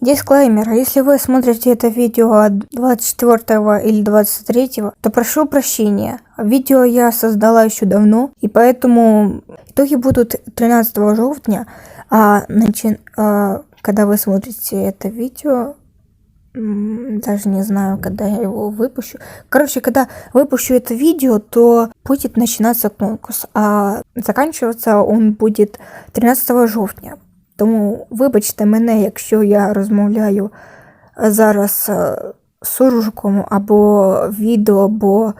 Дисклеймер. Если вы смотрите это видео 24 или 23, то прошу прощения. Видео я создала еще давно, и поэтому итоги будут 13 жовтня, а, начи- а, когда вы смотрите это видео, даже не знаю, когда я его выпущу. Короче, когда выпущу это видео, то будет начинаться конкурс, а заканчиваться он будет 13 жовтня. Тому вибачте мене, якщо я розмовляю зараз е, суржиком або відео, бо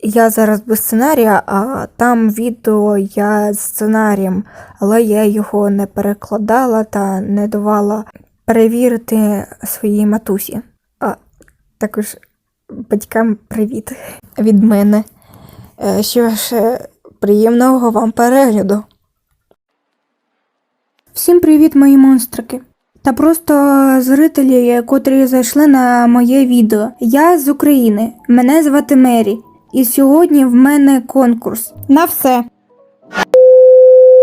я зараз без сценарія, а там відео я з сценарієм, але я його не перекладала та не давала перевірити своїй матусі. А також батькам привіт від мене. Е, Що ж, е, приємного вам перегляду. Всім привіт, мої монстрики. Та просто зрителі, котрі зайшли на моє відео. Я з України. Мене звати Мері. І сьогодні в мене конкурс. На все.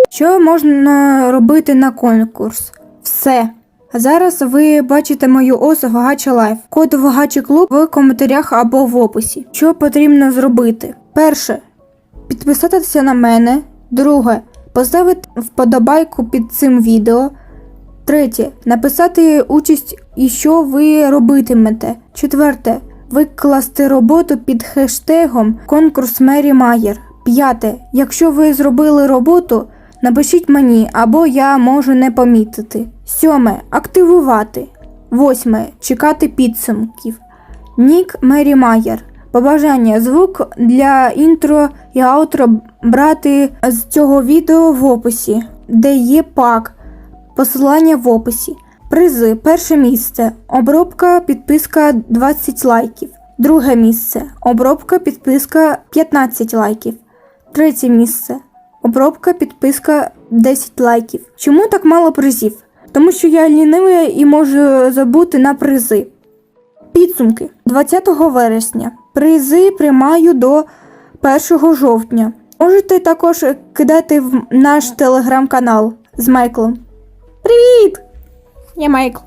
Що можна робити на конкурс? Все. Зараз ви бачите мою ос Гача Лайф. Код Гачі Клуб в коментарях або в описі. Що потрібно зробити? Перше підписатися на мене. Друге поставити вподобайку під цим відео. Третє написати участь і що ви робитимете. Четверте викласти роботу під хештегом конкурс Мері Майер. П'яте. Якщо ви зробили роботу, напишіть мені або я можу не помітити. Сьоме активувати. Восьме чекати підсумків. Нік Мері Майер. Побажання звук для інтро і аутро брати з цього відео в описі, де є пак. Посилання в описі. Призи. Перше місце. Обробка, підписка 20 лайків. Друге місце. Обробка, підписка 15 лайків. Третє місце. Обробка, підписка 10 лайків. Чому так мало призів? Тому що я лінивий і можу забути на призи. Підсумки 20 вересня. Призи приймаю до 1 жовтня. Можете також кидати в наш телеграм-канал з Майклом. Привіт! Я Майкл.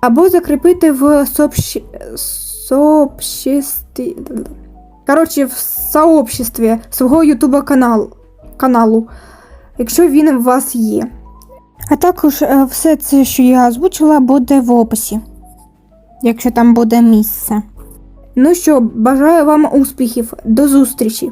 Або закріпити в сообщ... сообществі. Коротше, в сообществі свого ютуба канал... каналу, якщо він у вас є. А також е, все це, що я озвучила, буде в описі, якщо там буде місце. Ну що, бажаю вам успіхів, до зустрічі!